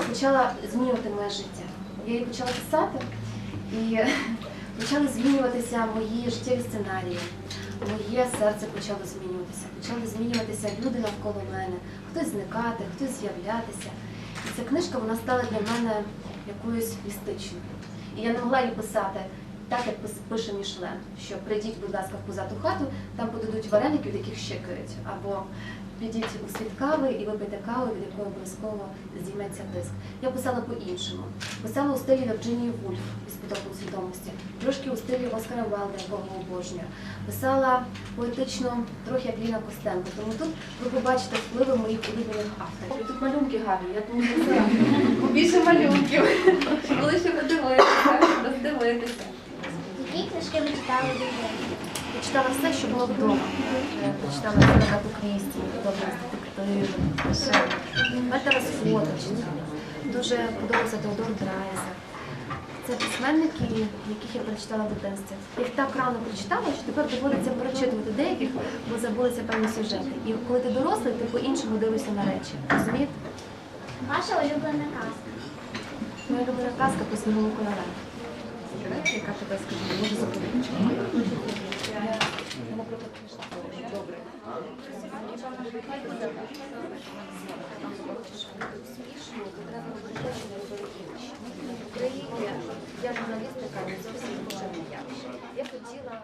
почала змінювати моє життя. Я її почала писати і почали змінюватися мої життєві сценарії. Моє серце почало змінюватися, почали змінюватися люди навколо мене, хтось зникати, хтось з'являтися. І ця книжка вона стала для мене якоюсь містичною. І я не могла її писати так, як пише Мішлен, що прийдіть, будь ласка, в позату хату, там подадуть вареники, від яких щекають, або підіть у світ кави і випийте каву, від якої обов'язково здійметься тиск. Я писала по-іншому. Писала у стилі Вірджинії Вульф із потоком свідомості, трошки у стилі Оскара Вайлда, якого обожнюю. Писала поетично, трохи як Ліна Костенко. Тому тут ви побачите впливи моїх улюблених авторів. Тут малюнки гарні, я думаю, це побільше малюнків. Книжки ви читали дуже? Я читала все, що було вдома. Е, Прочитала Агату Крісті, добре детективи, ще Вальтера Скотта читала. Дуже подобався Теодор Драйзер. Це письменники, яких я прочитала в дитинстві. Їх так рано прочитала, що тепер доводиться перечитувати деяких, бо забулися певні сюжети. І коли ти дорослий, ти по-іншому дивишся на речі. Розумієте? Ваша улюблена казка. Моя улюблена казка по снігому кольору. Яка тебе скажімо, може наприклад. Добре. В Україні я журналістика не зовсім дуже явище. Я хотіла